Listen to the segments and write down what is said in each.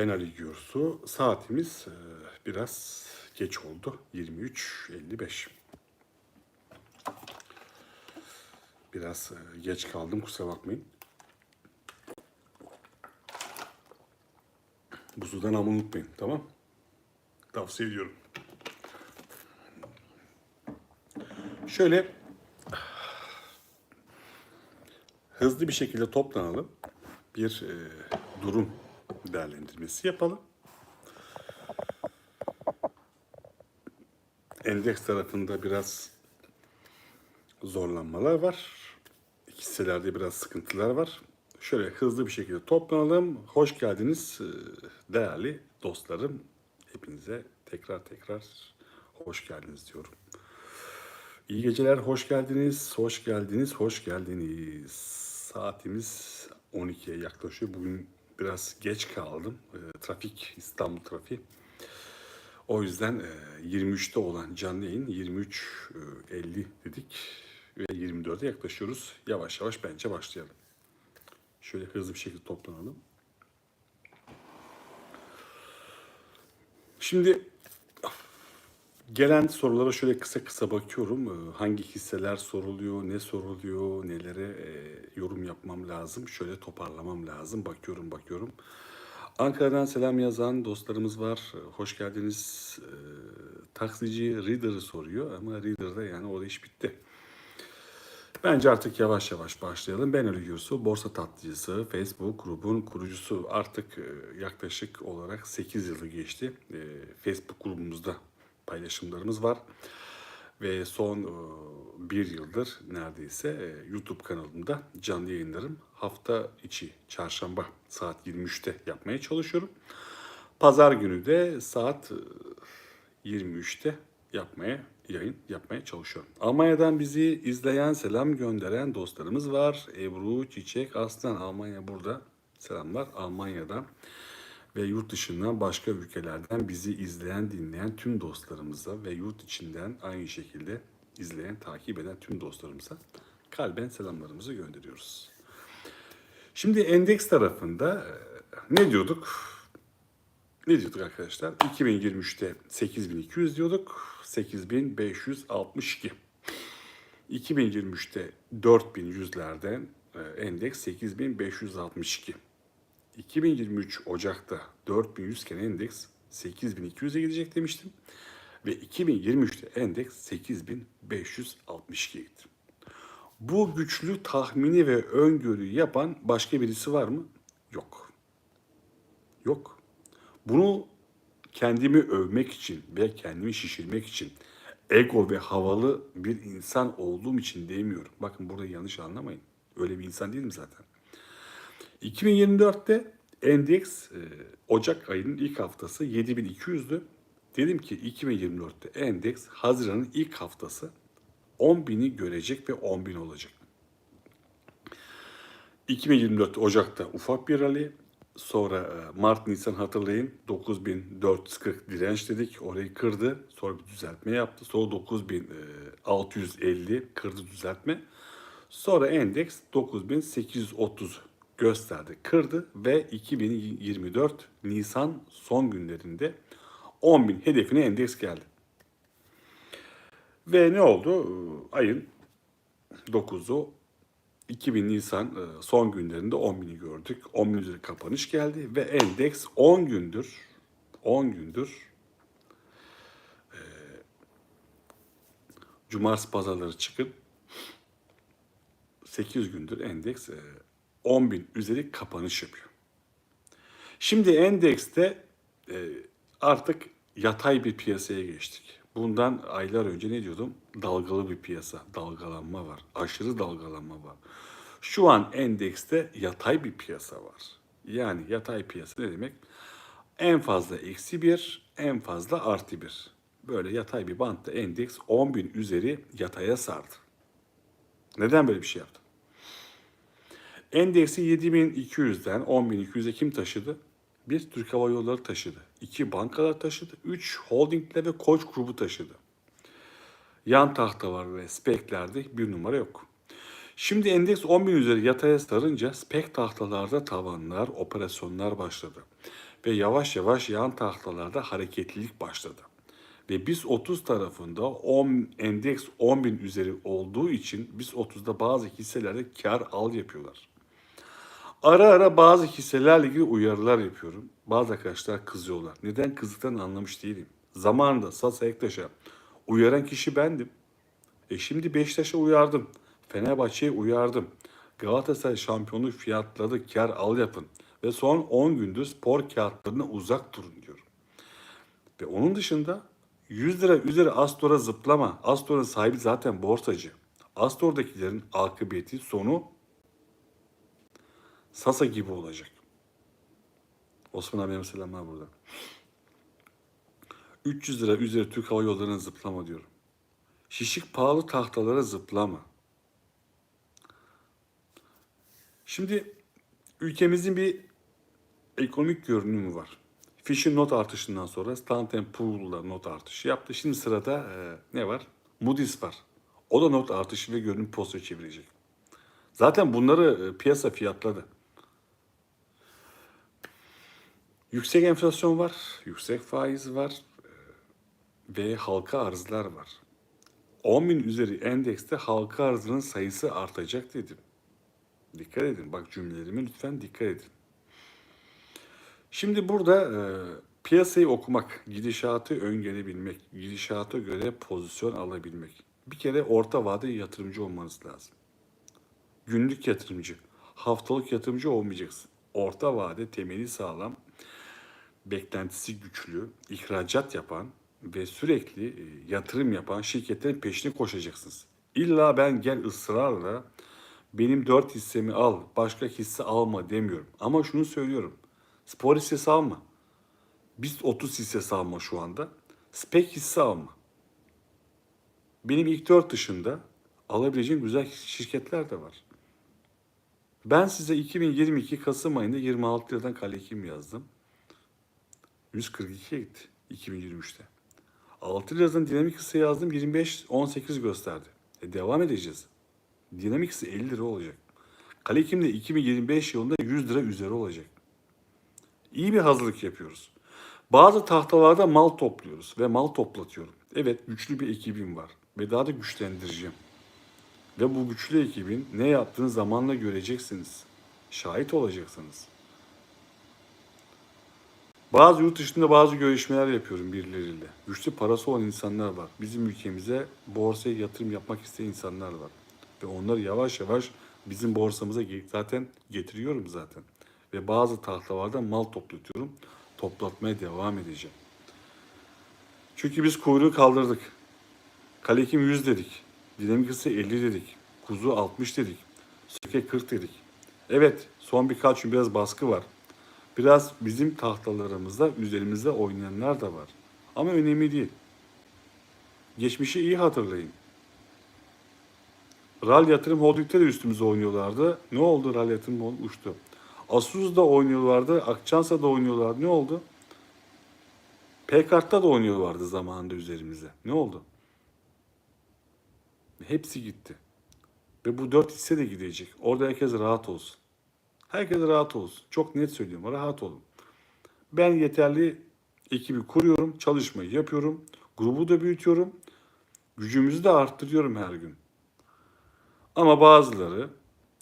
Ben Ali Gürsu. Saatimiz e, biraz geç oldu. 23.55. Biraz e, geç kaldım kusura bakmayın. Bu sudan ama unutmayın tamam? Tavsiye ediyorum. Şöyle hızlı bir şekilde toplanalım. Bir e, durum değerlendirmesi yapalım. Endeks tarafında biraz zorlanmalar var. Hisselerde biraz sıkıntılar var. Şöyle hızlı bir şekilde toplanalım. Hoş geldiniz e, değerli dostlarım. Hepinize tekrar tekrar hoş geldiniz diyorum. İyi geceler, hoş geldiniz, hoş geldiniz, hoş geldiniz. Saatimiz 12'ye yaklaşıyor. Bugün biraz geç kaldım. E, trafik, İstanbul trafiği. O yüzden e, 23'te olan canlı yayın 23.50 dedik ve 24'e yaklaşıyoruz. Yavaş yavaş bence başlayalım. Şöyle hızlı bir şekilde toplanalım. Şimdi Gelen sorulara şöyle kısa kısa bakıyorum. Ee, Hangi hisseler soruluyor, ne soruluyor, nelere e, yorum yapmam lazım. Şöyle toparlamam lazım. Bakıyorum, bakıyorum. Ankara'dan selam yazan dostlarımız var. Ee, Hoş geldiniz. Ee, Taksici Reader'ı soruyor ama Reader'da yani o da iş bitti. Bence artık yavaş yavaş başlayalım. Ben Ali Gürsu, Borsa Tatlıcısı, Facebook grubun kurucusu. Artık e, yaklaşık olarak 8 yılı geçti. E, Facebook grubumuzda paylaşımlarımız var. Ve son e, bir yıldır neredeyse e, YouTube kanalımda canlı yayınlarım hafta içi çarşamba saat 23'te yapmaya çalışıyorum. Pazar günü de saat e, 23'te yapmaya yayın yapmaya çalışıyorum. Almanya'dan bizi izleyen, selam gönderen dostlarımız var. Ebru, Çiçek, Aslan Almanya burada. Selamlar Almanya'dan ve yurt dışından başka ülkelerden bizi izleyen, dinleyen tüm dostlarımıza ve yurt içinden aynı şekilde izleyen, takip eden tüm dostlarımıza kalben selamlarımızı gönderiyoruz. Şimdi endeks tarafında e, ne diyorduk? Ne diyorduk arkadaşlar? 2023'te 8200 diyorduk. 8562. 2023'te 4100'lerden e, endeks 8562. 2023 Ocak'ta 4100 iken endeks 8200'e gidecek demiştim. Ve 2023'te endeks 8562'ye gitti. Bu güçlü tahmini ve öngörüyü yapan başka birisi var mı? Yok. Yok. Bunu kendimi övmek için ve kendimi şişirmek için ego ve havalı bir insan olduğum için demiyorum. Bakın burada yanlış anlamayın. Öyle bir insan değilim zaten. 2024'te endeks e, Ocak ayının ilk haftası 7200'dü. Dedim ki 2024'te endeks Haziran'ın ilk haftası 10.000'i görecek ve 10.000 olacak. 2024 Ocak'ta ufak bir rally. Sonra e, Mart Nisan hatırlayın 9440 direnç dedik. Orayı kırdı. Sonra bir düzeltme yaptı. Sonra 9650 kırdı düzeltme. Sonra endeks 9830 gösterdi, kırdı ve 2024 Nisan son günlerinde 10.000 hedefine endeks geldi. Ve ne oldu? Ayın 9'u 2000 Nisan e, son günlerinde 10.000'i gördük. 10.000 üzeri kapanış geldi ve endeks 10 gündür 10 gündür e, cumartesi pazarları çıkın 8 gündür endeks e, 10 bin üzeri kapanış yapıyor. Şimdi endekste e, artık yatay bir piyasaya geçtik. Bundan aylar önce ne diyordum? Dalgalı bir piyasa, dalgalanma var. Aşırı dalgalanma var. Şu an endekste yatay bir piyasa var. Yani yatay piyasa ne demek? En fazla eksi bir, en fazla artı bir. Böyle yatay bir bantta endeks 10 bin üzeri yataya sardı. Neden böyle bir şey yaptım? Endeksi 7200'den 10200'e kim taşıdı? Bir Türk Hava Yolları taşıdı. iki bankalar taşıdı. Üç holdingler ve koç grubu taşıdı. Yan tahtalar ve speklerde bir numara yok. Şimdi endeks 10.000 üzeri yataya sarınca spek tahtalarda tavanlar, operasyonlar başladı. Ve yavaş yavaş yan tahtalarda hareketlilik başladı. Ve biz 30 tarafında 10, endeks 10 bin üzeri olduğu için biz 30'da bazı hisselerde kar al yapıyorlar. Ara ara bazı hisselerle ilgili uyarılar yapıyorum. Bazı arkadaşlar kızıyorlar. Neden kızdıklarını anlamış değilim. Zamanında Sasa Ektaş'a uyaran kişi bendim. E şimdi Beşiktaş'a uyardım. Fenerbahçe'ye uyardım. Galatasaray şampiyonluk fiyatladı kar al yapın. Ve son 10 gündür spor kağıtlarına uzak durun diyorum. Ve onun dışında 100 lira üzeri Astor'a zıplama. Astor'un sahibi zaten borsacı. Astor'dakilerin akıbeti sonu Sasa gibi olacak. Osman abiye selamlar burada. 300 lira üzeri Türk Hava Yolları'na zıplama diyorum. Şişik pahalı tahtalara zıplama. Şimdi ülkemizin bir ekonomik görünümü var. Fish'in not artışından sonra Standard Poor'la not artışı yaptı. Şimdi sırada e, ne var? Moody's var. O da not artışı ve görünüm pozitif çevirecek. Zaten bunları e, piyasa fiyatladı. Yüksek enflasyon var, yüksek faiz var e, ve halka arzlar var. 10 bin üzeri endekste halka arzının sayısı artacak dedim. Dikkat edin. Bak cümlelerime lütfen dikkat edin. Şimdi burada e, piyasayı okumak, gidişatı öngörebilmek, gidişata göre pozisyon alabilmek. Bir kere orta vade yatırımcı olmanız lazım. Günlük yatırımcı, haftalık yatırımcı olmayacaksın. Orta vade temeli sağlam, beklentisi güçlü, ihracat yapan ve sürekli e, yatırım yapan şirketlerin peşine koşacaksınız. İlla ben gel ısrarla benim 4 hissemi al, başka hisse alma demiyorum. Ama şunu söylüyorum. Spor hissesi alma. Biz 30 hissesi alma şu anda. Spek hisse alma. Benim ilk 4 dışında alabileceğim güzel şirketler de var. Ben size 2022 Kasım ayında 26 liradan kale kim yazdım. 142'ye gitti 2023'te. 6 liradan dinamik hisse yazdım 25-18 gösterdi. E devam edeceğiz. Dinamik hisse 50 lira olacak. Kale kimde 2025 yılında 100 lira üzeri olacak. İyi bir hazırlık yapıyoruz. Bazı tahtalarda mal topluyoruz ve mal toplatıyorum. Evet güçlü bir ekibim var ve daha da güçlendireceğim. Ve bu güçlü ekibin ne yaptığını zamanla göreceksiniz. Şahit olacaksınız. Bazı yurt dışında bazı görüşmeler yapıyorum birileriyle. Güçlü parası olan insanlar var. Bizim ülkemize borsaya yatırım yapmak isteyen insanlar var. Ve onları yavaş yavaş bizim borsamıza zaten getiriyorum zaten. Ve bazı tahtalarda mal toplatıyorum. Toplatmaya devam edeceğim. Çünkü biz kuyruğu kaldırdık. Kalekim 100 dedik. Dinamik ise 50 dedik. Kuzu 60 dedik. Söke 40 dedik. Evet son birkaç gün biraz baskı var. Biraz bizim tahtalarımızda üzerimizde oynayanlar da var. Ama önemli değil. Geçmişi iyi hatırlayın. RAL Yatırım Holding'de de üstümüze oynuyorlardı. Ne oldu RAL Yatırım Holding uçtu. Asus'da oynuyorlardı. Akçansa'da oynuyorlardı. Ne oldu? Pkart'ta da oynuyorlardı zamanında üzerimize. Ne oldu? Hepsi gitti. Ve bu dört hisse de gidecek. Orada herkes rahat olsun. Herkes rahat olsun. Çok net söylüyorum. Rahat olun. Ben yeterli ekibi kuruyorum. Çalışmayı yapıyorum. Grubu da büyütüyorum. Gücümüzü de arttırıyorum her gün. Ama bazıları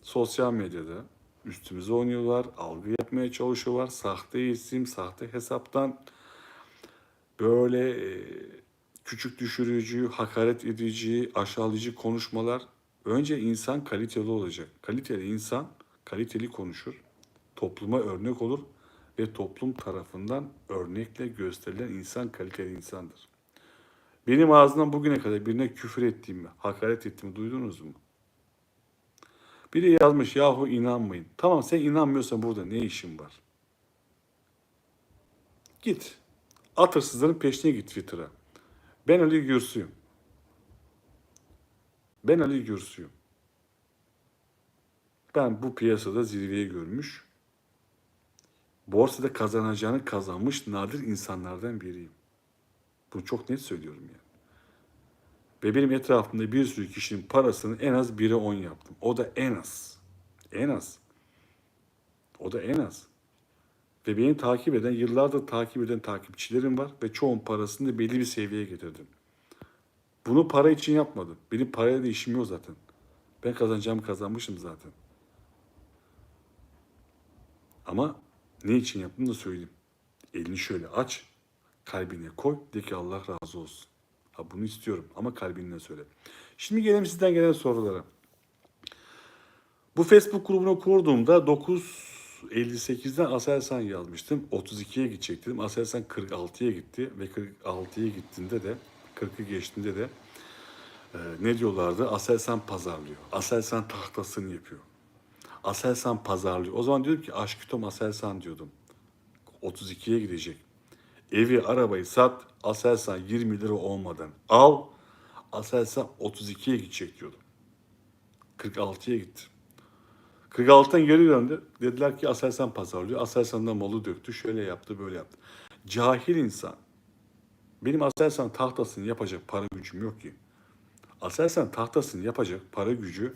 sosyal medyada üstümüze oynuyorlar. Algı yapmaya çalışıyorlar. Sahte isim, sahte hesaptan böyle e, küçük düşürücü, hakaret edici, aşağılayıcı konuşmalar. Önce insan kaliteli olacak. Kaliteli insan kaliteli konuşur, topluma örnek olur ve toplum tarafından örnekle gösterilen insan kaliteli insandır. Benim ağzımdan bugüne kadar birine küfür ettiğimi, hakaret ettiğimi duydunuz mu? Biri yazmış yahu inanmayın. Tamam sen inanmıyorsan burada ne işin var? Git. At hırsızların peşine git Twitter'a. Ben Ali Gürsü'yüm. Ben Ali Gürsü'yüm. Ben bu piyasada zirveyi görmüş, borsada kazanacağını kazanmış nadir insanlardan biriyim. Bunu çok net söylüyorum yani. Ve benim etrafımda bir sürü kişinin parasını en az 1'e 10 yaptım. O da en az. En az. O da en az. Ve beni takip eden, yıllardır takip eden takipçilerim var ve çoğun parasını da belli bir seviyeye getirdim. Bunu para için yapmadım. Benim parayla da işim yok zaten. Ben kazanacağımı kazanmışım zaten. Ama ne için yaptım da söyleyeyim. Elini şöyle aç, kalbine koy, de ki Allah razı olsun. Ha bunu istiyorum ama kalbinle söyle. Şimdi gelelim sizden gelen sorulara. Bu Facebook grubunu kurduğumda 9.58'den Aselsan yazmıştım. 32'ye gidecek dedim. Aselsan 46'ya gitti ve 46'ya gittiğinde de 40'ı geçtiğinde de e, ne diyorlardı? Aselsan pazarlıyor. Aselsan tahtasını yapıyor. Aselsan pazarlıyor. O zaman diyordum ki aşk Tom Aselsan diyordum. 32'ye gidecek. Evi, arabayı sat, Aselsan 20 lira olmadan al, Aselsan 32'ye gidecek diyordum. 46'ya gitti. 46'dan geri döndü. Dediler ki Aselsan pazarlıyor. Aselsan'da malı döktü. Şöyle yaptı, böyle yaptı. Cahil insan. Benim Aselsan tahtasını yapacak para gücüm yok ki. Aselsan tahtasını yapacak para gücü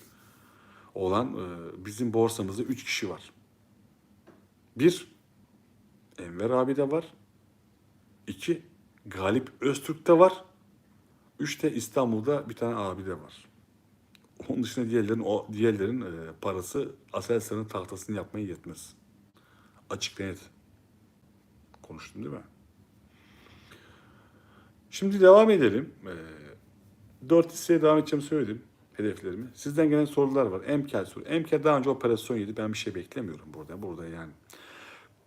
olan e, bizim borsamızda 3 kişi var. Bir, Enver abi de var. İki, Galip Öztürk de var. Üç de İstanbul'da bir tane abi de var. Onun dışında diğerlerin, o diğerlerin e, parası Aselsan'ın tahtasını yapmaya yetmez. Açık net. Konuştum değil mi? Şimdi devam edelim. E, dört hisseye devam edeceğimi söyledim. Hedeflerimi. Sizden gelen sorular var. Emkel soru. Emkel daha önce operasyon yedi. Ben bir şey beklemiyorum burada. Burada yani.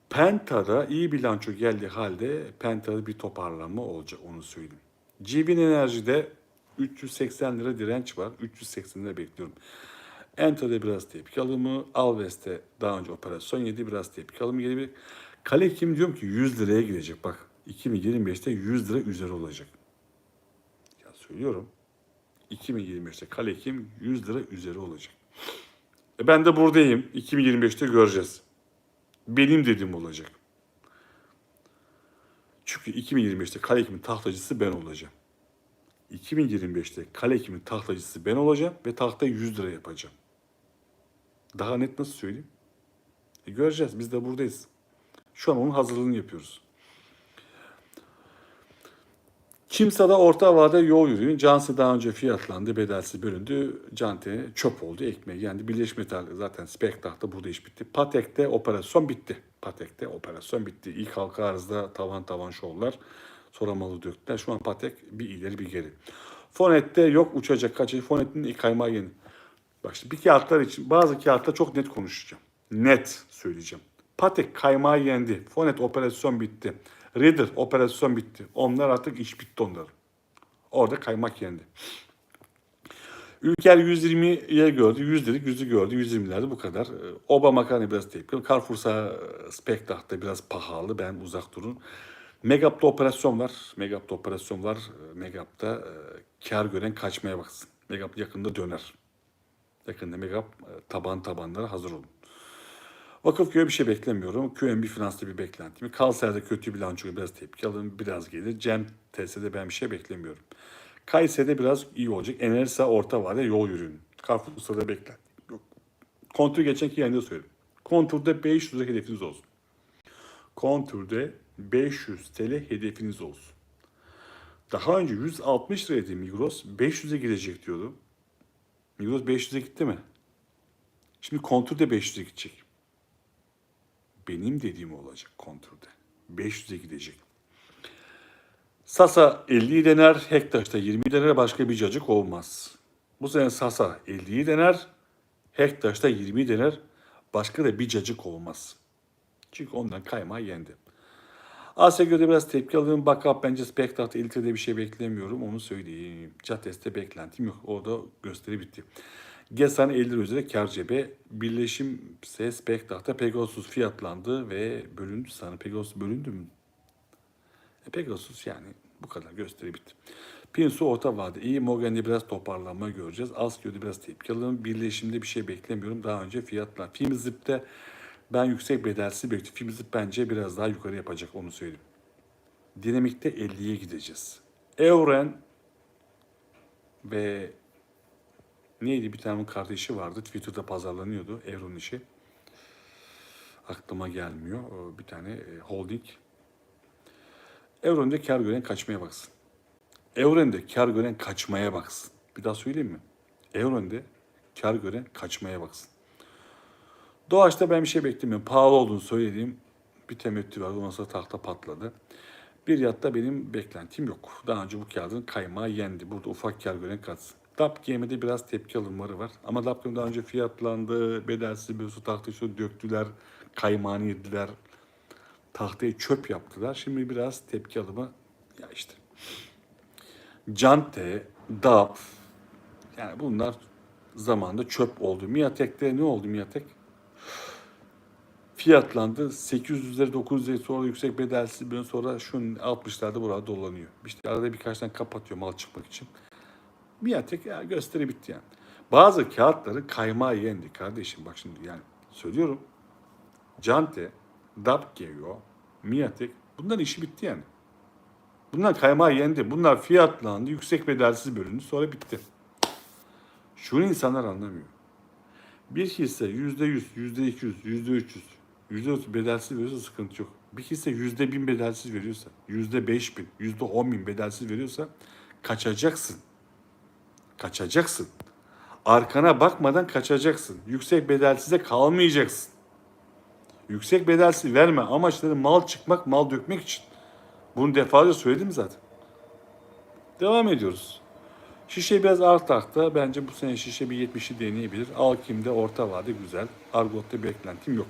Penta'da iyi bilanço geldiği halde Penta'da bir toparlanma olacak onu söyleyeyim. Cibin Enerji'de 380 lira direnç var. 380 lira bekliyorum. Enter'de biraz tepki alımı. Alves'te daha önce operasyon yedi. Biraz tepki alımı gelebilir. Kale kim diyorum ki 100 liraya gidecek. Bak 2025'te 100 lira üzeri olacak. Ya söylüyorum. 2025'te kale kim 100 lira üzeri olacak. E ben de buradayım. 2025'te göreceğiz benim dediğim olacak. Çünkü 2025'te kale ekimin tahtacısı ben olacağım. 2025'te kale ekimin tahtacısı ben olacağım ve tahtayı 100 lira yapacağım. Daha net nasıl söyleyeyim? E göreceğiz. Biz de buradayız. Şu an onun hazırlığını yapıyoruz. Kimsa'da orta vade yol yürüyün. Cansı daha önce fiyatlandı, bedelsi bölündü. Cante çöp oldu, ekmeği yendi. Birleşmiş Metal zaten Spektah'ta burada iş bitti. Patek'te operasyon bitti. Patek'te operasyon bitti. İlk halka arzda tavan tavan şovlar. Sonra malı döktüler. Şu an Patek bir ileri bir geri. Fonet'te yok uçacak kaçacak. Fonet'in kaymağı yeni. Bak şimdi bir kağıtlar için bazı kağıtlar çok net konuşacağım. Net söyleyeceğim. Patek kaymağı yendi. Fonet operasyon bitti. Reader operasyon bitti. Onlar artık iş bitti onların. Orada kaymak yendi. Ülker 120'ye gördü. 100 dedik, 100'ü gördü. 120'lerde bu kadar. Ee, Obama hani biraz tepki. Carrefour'sa Spektah'ta biraz pahalı. Ben uzak durun. Megap'ta operasyon var. Megap'ta operasyon var. Ee, Megap'ta e, kar gören kaçmaya baksın. Megap yakında döner. Yakında Megap e, taban tabanlara hazır olun. Vakıfköy'e bir şey beklemiyorum. QNB Finans'ta bir beklentim. Kalser'de kötü bilançoya biraz tepki alın, biraz gelir. Cem TS'de ben bir şey beklemiyorum. Kayseri'de biraz iyi olacak. Enerjisa orta vade yol yürüyün. Carrefour'da beklentim yok. Kontur geçenki yayında söyledim. Kontur'da 500 lira hedefiniz olsun. Kontur'da 500 TL hedefiniz olsun. Daha önce 160 liraydı Migros. 500'e gidecek diyordu. Migros 500'e gitti mi? Şimdi Kontur da 500'e gidecek benim dediğim olacak kontürde. 500'e gidecek. Sasa 50'yi dener, Hektaş'ta 20 dener, başka bir cacık olmaz. Bu sene Sasa 50'yi dener, Hektaş'ta 20 dener, başka da bir cacık olmaz. Çünkü ondan kaymağı yendi. Asya göre biraz tepki alıyorum. Bakap bence Spektaht'ta İlte'de bir şey beklemiyorum. Onu söyleyeyim. Cates'te beklentim yok. Orada gösteri bitti. Gesan 50 lira üzeri kar cebe. Birleşim ise Spektaht'ta Pegasus fiyatlandı ve bölündü sana. Pegasus bölündü mü? E Pegasus yani bu kadar gösteri bitti. Pinsu orta vade iyi. Morgan'de biraz toparlanma göreceğiz. Askio'da biraz tepki. Birleşimde bir şey beklemiyorum. Daha önce fiyatlar. Filmzip'te ben yüksek bedelsi bekliyorum. Filmzip bence biraz daha yukarı yapacak onu söyleyeyim. Dinamikte 50'ye gideceğiz. Evren ve neydi bir tane kardeşi vardı. Twitter'da pazarlanıyordu Evron işi. aklıma gelmiyor. Ee, Bir tane e, holding. Evren'de kar gören kaçmaya baksın. Evren'de kar gören kaçmaya baksın. Bir daha söyleyeyim mi? Evren'de kar gören kaçmaya baksın. Doğaçta ben bir şey beklemiyorum. Pahalı olduğunu söylediğim bir temettü var. Ondan sonra tahta patladı. Bir yatta benim beklentim yok. Daha önce bu kağıdın kaymağı yendi. Burada ufak kar gören katsın. DAP GM'de biraz tepki alımları var. Ama DAP daha önce fiyatlandı. Bedelsiz bir su şu döktüler. Kaymağını yediler. Tahtayı çöp yaptılar. Şimdi biraz tepki alımı ya işte. Cante, DAP yani bunlar zamanında çöp oldu. Miatek'te ne oldu Miatek? fiyatlandı. 800'leri 900'leri sonra yüksek bedelsiz bir sonra şunun 60'larda burada dolanıyor. İşte arada birkaç tane kapatıyor mal çıkmak için. Miatek ya gösteri bitti yani. Bazı kağıtları kaymağı yendi kardeşim. Bak şimdi yani söylüyorum. Cante, Dapgeo, Miatek bunların işi bitti yani. Bunlar kaymağı yendi. Bunlar fiyatlandı. Yüksek bedelsiz bölündü. Sonra bitti. Şunu insanlar anlamıyor. Bir hisse yüzde yüz, yüzde iki yüz, yüzde üç yüz, yüzde otuz bedelsiz veriyorsa sıkıntı yok. Bir hisse yüzde bin bedelsiz veriyorsa, yüzde beş bin, yüzde on bin bedelsiz veriyorsa kaçacaksın. Kaçacaksın. Arkana bakmadan kaçacaksın. Yüksek bedelsize kalmayacaksın. Yüksek bedelsiz verme. Amaçları mal çıkmak, mal dökmek için. Bunu defalarca söyledim zaten. Devam ediyoruz. Şişe biraz ağır tahta. Bence bu sene şişe bir 70'i deneyebilir. Alkim'de orta vade güzel. Argot'ta beklentim yok.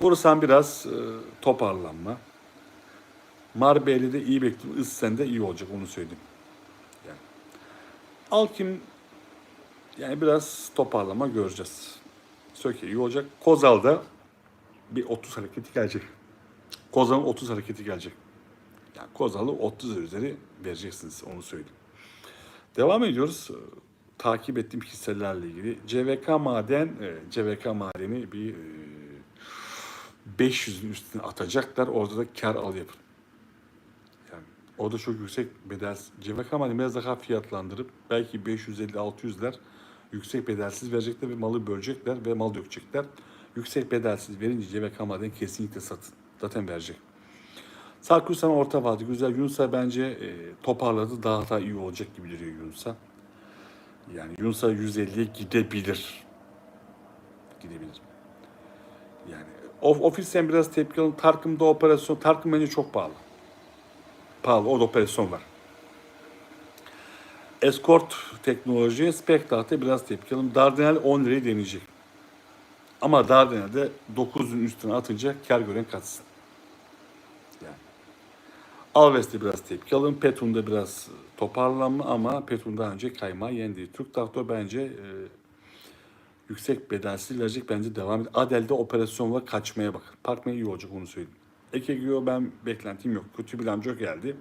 Bursan biraz e, toparlanma. Marbelli'de iyi bekliyorum. Issen'de iyi olacak onu söyleyeyim. Alkim yani biraz toparlama göreceğiz. Söke iyi olacak. Kozal'da bir 30 hareketi gelecek. Kozal'ın 30 hareketi gelecek. Yani Kozal'ı 30 üzeri vereceksiniz onu söyleyeyim. Devam ediyoruz. Ee, Takip ettiğim hisselerle ilgili. CVK Maden, e, CVK Maden'i bir e, 500'ün üstüne atacaklar. Orada da kar al yapın. Yani orada çok yüksek bedel. CVK Maden biraz daha fiyatlandırıp belki 550-600'ler yüksek bedelsiz verecekler ve malı bölecekler ve mal dökecekler. Yüksek bedelsiz verince CVK Maden kesinlikle satın. Zaten verecek. Sarkusan orta vade güzel. Yunus'a bence e, toparladı. Daha da iyi olacak gibi duruyor Yunus'a. Yani Yunus'a 150'ye gidebilir. Gidebilir. Yani of, ofisten biraz tepki alın. Tarkım'da operasyon. Tarkım bence çok pahalı. Pahalı. Orada operasyon var. Escort teknoloji, Spectrat'ta biraz tepki alın. Dardanel 10 lirayı deneyecek. Ama Dardanel'de 9'un üstüne atınca kar gören katsın. Yani. Alves'te biraz tepki alın. Petrun'da biraz toparlanma ama Petrun daha önce kaymağı yendi. Türk Traktör bence e, yüksek bedelsiz verecek bence devam ediyor. Adel'de operasyon var kaçmaya bakın. Parkmaya iyi olacak onu söyleyeyim. Ekegio ben beklentim yok. Kötü bilanço geldi.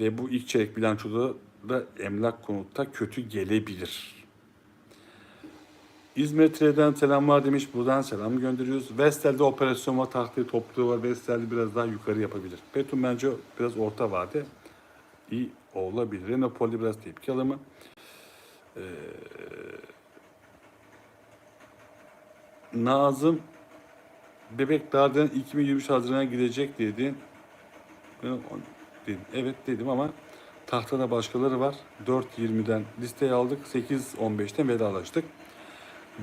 Ve bu ilk çeyrek bilançoda da emlak konutta kötü gelebilir. İzmir Tre'den selamlar demiş. Buradan selam gönderiyoruz. Vestel'de operasyon var. Tahtayı topluyor var. Vestel'de biraz daha yukarı yapabilir. Petrun bence biraz orta vade. iyi olabilir. Renopol'de biraz tepki alımı. Ee, Nazım Bebek Dağ'dan 2023 Haziran'a gidecek dedi. Dedim. Evet dedim ama tahtada başkaları var. 4.20'den listeyi aldık. 8.15'ten vedalaştık.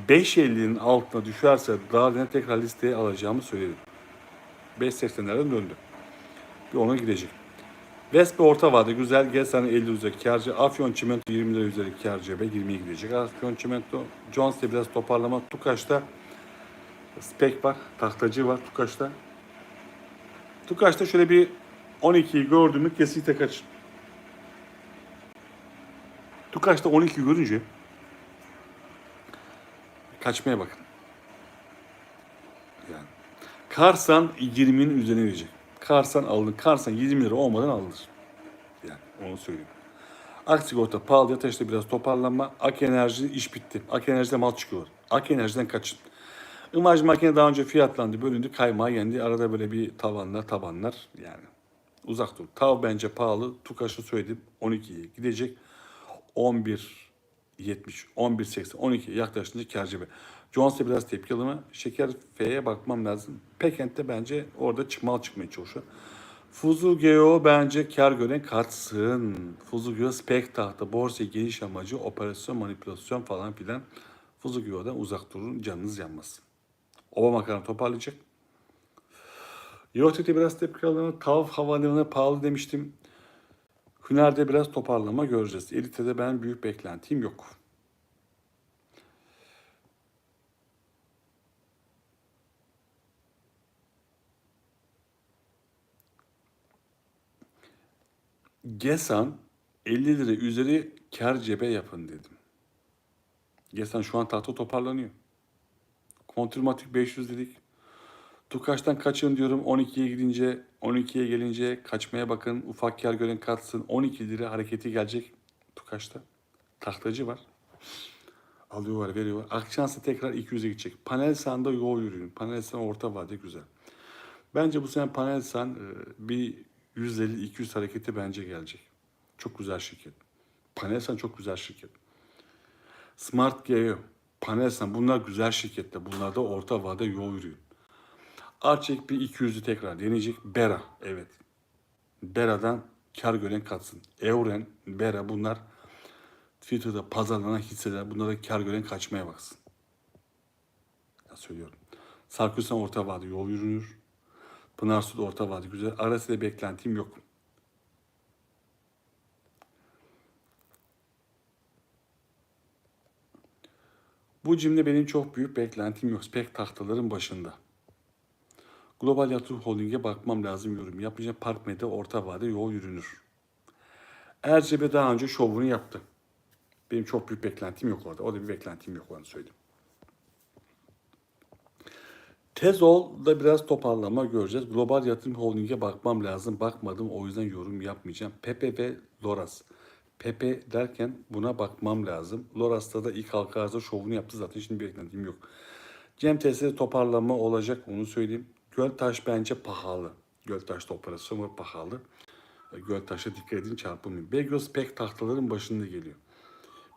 5.50'nin altına düşerse Dağ'dan tekrar listeye alacağımı söyledim. 5.80'lerden döndü. Bir ona gidecek. Vespe orta vade güzel. Gel sana 50 üzeri karcı. Afyon Çimento 20 lira üzeri karcı. Ve 20'ye gidecek. Afyon Çimento. Jones'te biraz toparlama. Tukaş'ta Spek var. Tahtacı var Tukaş'ta. Tukaş'ta şöyle bir 12'yi gördüğümü kesinlikle kaç. Tukaş'ta 12 görünce kaçmaya bakın. Yani Karsan 20'nin üzerine gelecek. Karsan alınır. Karsan 20 lira olmadan alınır. Yani onu söyleyeyim. Aksigorta pahalı yatışta biraz toparlanma. Ak Enerji iş bitti. Ak Enerji'de mal çıkıyor. Ak Enerji'den kaçın. Imaj makine daha önce fiyatlandı, bölündü, kaymağı yendi. Arada böyle bir tavanlar, tabanlar yani. Uzak dur. Tav bence pahalı. Tukaş'ı söyledim. 12'ye gidecek. 11 70, 11 80, 12 yaklaşınca kârcı be. Jones'e biraz tepki alımı. Şeker F'ye bakmam lazım. Pekent'te bence orada çıkmalı çıkmaya çalışıyor. Fuzugeo bence kar gören katsın. Fuzugeo spek tahta, borsa geniş amacı, operasyon, manipülasyon falan filan. Fuzugeo'dan uzak durun, canınız yanmasın. Obama toparlayacak. Eurotet'e biraz tepki alımı. Tav havalimanı pahalı demiştim. Hüner'de biraz toparlama göreceğiz. Elite'de ben büyük beklentim yok. Gesan 50 lira üzeri kar cebe yapın dedim. Gesan şu an tahta toparlanıyor. Kontrmatik 500 dedik. Tukaş'tan kaçın diyorum 12'ye gidince 12'ye gelince kaçmaya bakın ufak kar gören katsın 12 lira hareketi gelecek Tukaş'ta. Tahtacı var. Alıyorlar veriyorlar. Akşamsı tekrar 200'e gidecek. Panel sahanda yol yürüyün. Panel sahan orta vade güzel. Bence bu sene panel sahan e, bir 150-200 hareketi bence gelecek. Çok güzel şirket. Panel sahan çok güzel şirket. Smart GEO, Panelsan bunlar güzel şirketler. Bunlar da orta vade yol yürüyün. Arçek bir 200'ü tekrar deneyecek. Bera evet. Bera'dan kar gören katsın. Evren, Bera bunlar Twitter'da pazarlanan hisseler. Bunlara kar gören kaçmaya baksın. Ya söylüyorum. Sarkısan orta vade yol yürünür. Pınar Su da orta vade güzel. Arasında beklentim yok. Bu cimde benim çok büyük beklentim yok. Spek tahtaların başında. Global Yatırım Holding'e bakmam lazım yorum. Yapacağım Park Medya orta vade yol yürünür. Ercebe daha önce şovunu yaptı. Benim çok büyük beklentim yok orada. Orada bir beklentim yok onu söyleyeyim. Tezol'da biraz toparlama göreceğiz. Global Yatırım Holding'e bakmam lazım. Bakmadım o yüzden yorum yapmayacağım. Pepe ve Loras. Pepe derken buna bakmam lazım. Loras'ta da ilk halka arzda şovunu yaptı zaten şimdi bir beklentim yok. Cem TS'de toparlama olacak onu söyleyeyim. Göltaş bence pahalı. Göltaş'ta operasyon var pahalı. Göltaş'a dikkat edin çarpılmayın. Begos pek tahtaların başında geliyor.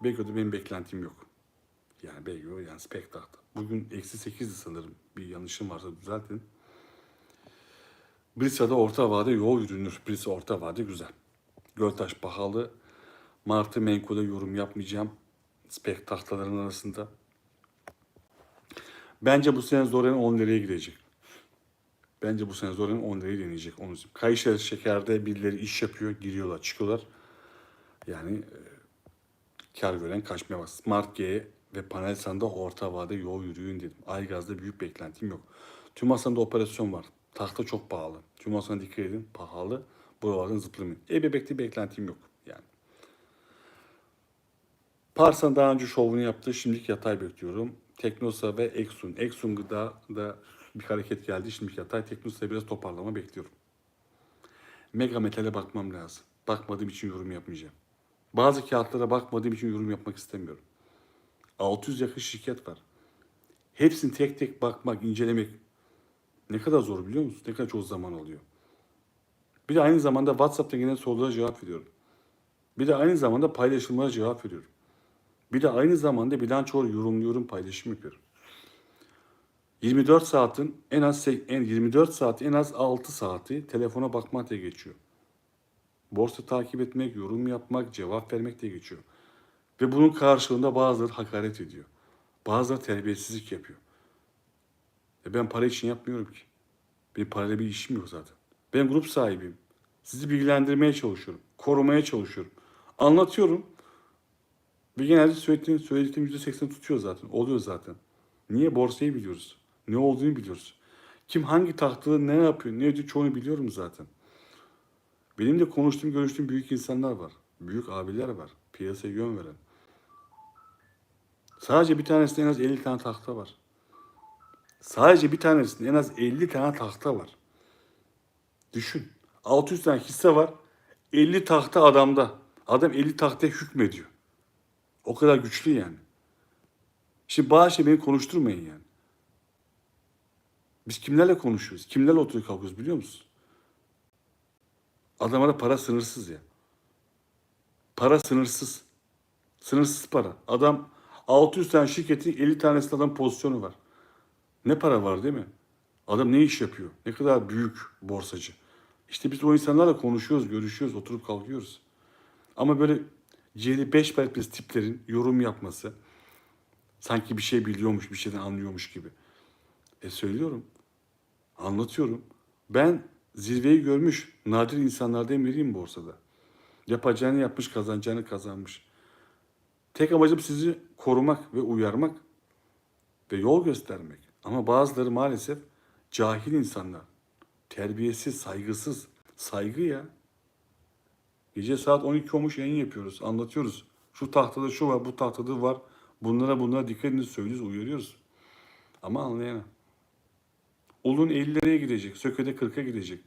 Bego'da benim beklentim yok. Yani Bego yani spek tahta. Bugün eksi 8'di sanırım. Bir yanlışım varsa düzeltin. Brisa'da orta vade yol yürünür. Brisa orta vade güzel. Göltaş pahalı. Martı Menko'da yorum yapmayacağım. Spek tahtaların arasında. Bence bu sene Zoren 10 liraya gidecek. Bence bu sene Zoren 10 liraya deneyecek. Onu. Kayışer şekerde birileri iş yapıyor, giriyorlar, çıkıyorlar. Yani e, kar gören kaçmaya bak. Smart G ve Panelsan'da orta vade yol yürüyün dedim. Aygaz'da büyük beklentim yok. TÜMASAN'da operasyon var. Tahta çok pahalı. TÜMASAN'a dikkat edin. Pahalı. Buralardan zıplamayın. E-Bebek'te beklentim yok. Parsan daha önce şovunu yaptı. Şimdilik yatay bekliyorum. Teknosa ve Exxon. Exxon gıda da bir hareket geldi. Şimdilik yatay. Teknosa'ya biraz toparlama bekliyorum. Mega Metal'e bakmam lazım. Bakmadığım için yorum yapmayacağım. Bazı kağıtlara bakmadığım için yorum yapmak istemiyorum. 600 yakın şirket var. Hepsini tek tek bakmak, incelemek ne kadar zor biliyor musun? Ne kadar çok zaman alıyor. Bir de aynı zamanda WhatsApp'ta gelen sorulara cevap veriyorum. Bir de aynı zamanda paylaşımlara cevap veriyorum. Bir de aynı zamanda bilançoları yorumluyorum, paylaşım yapıyorum. 24 saatin en az en 24 saat en az 6 saati telefona bakmak diye geçiyor. Borsa takip etmek, yorum yapmak, cevap vermek diye geçiyor. Ve bunun karşılığında bazıları hakaret ediyor. Bazıları terbiyesizlik yapıyor. E ben para için yapmıyorum ki. Benim parayla bir işim yok zaten. Ben grup sahibiyim. Sizi bilgilendirmeye çalışıyorum. Korumaya çalışıyorum. Anlatıyorum. Ve genelde söylediğim, söylediğim %80 tutuyor zaten. Oluyor zaten. Niye? Borsayı biliyoruz. Ne olduğunu biliyoruz. Kim hangi tahtada ne yapıyor, ne ediyor çoğunu biliyorum zaten. Benim de konuştuğum, görüştüğüm büyük insanlar var. Büyük abiler var. Piyasaya yön veren. Sadece bir tanesinde en az 50 tane tahta var. Sadece bir tanesinde en az 50 tane tahta var. Düşün. 600 tane hisse var. 50 tahta adamda. Adam 50 tahtaya hükmediyor. O kadar güçlü yani. Şimdi şey beni konuşturmayın yani. Biz kimlerle konuşuyoruz? Kimlerle oturup kalkıyoruz biliyor musun? Adamlara para sınırsız ya. Para sınırsız. Sınırsız para. Adam 600 tane şirketin 50 tanesinde adam pozisyonu var. Ne para var değil mi? Adam ne iş yapıyor? Ne kadar büyük borsacı. İşte biz o insanlarla konuşuyoruz, görüşüyoruz, oturup kalkıyoruz. Ama böyle celi beş perpes tiplerin yorum yapması, sanki bir şey biliyormuş, bir şeyden anlıyormuş gibi. E söylüyorum, anlatıyorum. Ben zirveyi görmüş nadir insanlardan biriyim borsada. Yapacağını yapmış, kazanacağını kazanmış. Tek amacım sizi korumak ve uyarmak ve yol göstermek. Ama bazıları maalesef cahil insanlar. Terbiyesiz, saygısız. Saygı ya. Gece saat 12 olmuş yayın yapıyoruz, anlatıyoruz. Şu tahtada şu var, bu tahtada var. Bunlara bunlara dikkat edin söylüyoruz, uyarıyoruz. Ama anlayana. Ulun 50 liraya gidecek, Söke'de 40'a gidecek.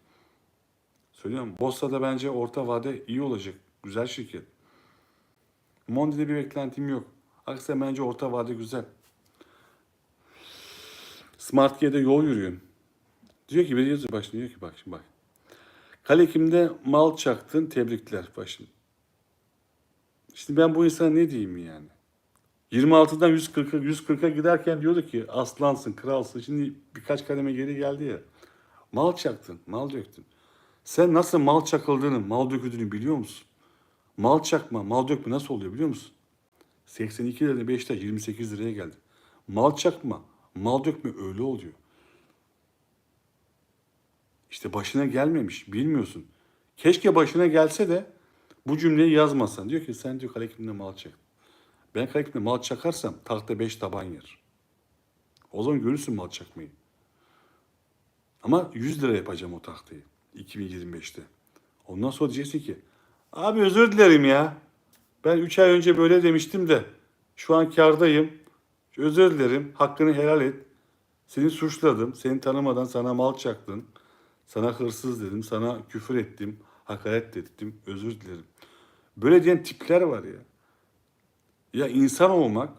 Söylüyorum. Bossa'da bence orta vade iyi olacak. Güzel şirket. Mondi'de bir beklentim yok. Aksine bence orta vade güzel. Smart G'de yol yürüyorum. Diyor ki bir yazıyor bak şimdi diyor ki bak şimdi bak. Kalekim'de mal çaktın tebrikler bak şimdi. Ben bu insana ne diyeyim yani? 26'dan 140'a 140'a giderken diyordu ki aslansın, kralsın. Şimdi birkaç kademe geri geldi ya. Mal çaktın, mal döktün. Sen nasıl mal çakıldığını, mal döküldüğünü biliyor musun? Mal çakma, mal dökme nasıl oluyor biliyor musun? 82 lirada Beşiktaş 28 liraya geldi. Mal çakma, mal dökme öyle oluyor. İşte başına gelmemiş, bilmiyorsun. Keşke başına gelse de bu cümleyi yazmasan. Diyor ki sen diyor kalekimde mal çak. Ben kalekimde mal çakarsam tahta 5 taban yer. O zaman görürsün mal çakmayı. Ama 100 lira yapacağım o tahtayı 2025'te. Ondan sonra diyeceksin ki abi özür dilerim ya. Ben 3 ay önce böyle demiştim de şu an kardayım. Özür dilerim. Hakkını helal et. Seni suçladım. Seni tanımadan sana mal çaktın. Sana hırsız dedim. Sana küfür ettim. Hakaret ettim. Özür dilerim. Böyle diyen tipler var ya. Ya insan olmak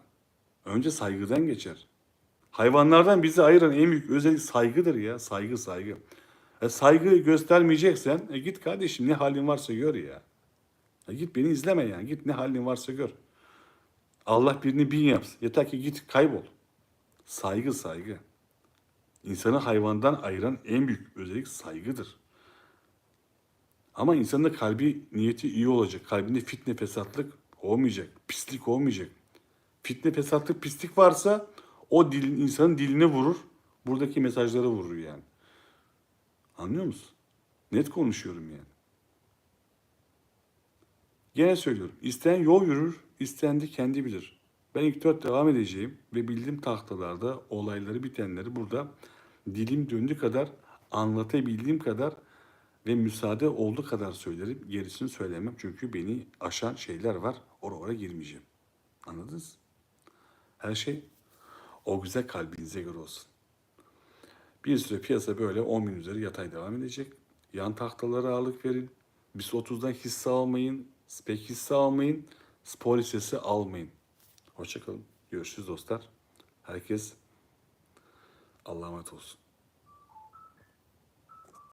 önce saygıdan geçer. Hayvanlardan bizi ayıran en büyük özellik saygıdır ya. Saygı saygı. E, saygı göstermeyeceksen e, git kardeşim ne halin varsa gör ya. E, git beni izleme yani. Git ne halin varsa gör. Allah birini bin yapsın. Yeter ki git kaybol. Saygı saygı. İnsanı hayvandan ayıran en büyük özellik saygıdır. Ama insanın da kalbi niyeti iyi olacak. Kalbinde fitne fesatlık olmayacak. Pislik olmayacak. Fitne fesatlık pislik varsa o dil, insanın diline vurur. Buradaki mesajlara vurur yani. Anlıyor musun? Net konuşuyorum yani. Gene söylüyorum. İsteyen yol yürür, isteyen de kendi bilir. Ben ilk dört devam edeceğim ve bildiğim tahtalarda olayları bitenleri burada dilim döndüğü kadar anlatabildiğim kadar ve müsaade olduğu kadar söylerim. Gerisini söylemem çünkü beni aşan şeyler var. Oralara girmeyeceğim. Anladınız? Her şey o güzel kalbinize göre olsun. Bir süre piyasa böyle 10 bin üzeri yatay devam edecek. Yan tahtalara ağırlık verin. Biz 30'dan hisse almayın. Spek hisse almayın. Spor hissesi almayın. Hoşçakalın. Görüşürüz dostlar. Herkes Allah'a emanet olsun.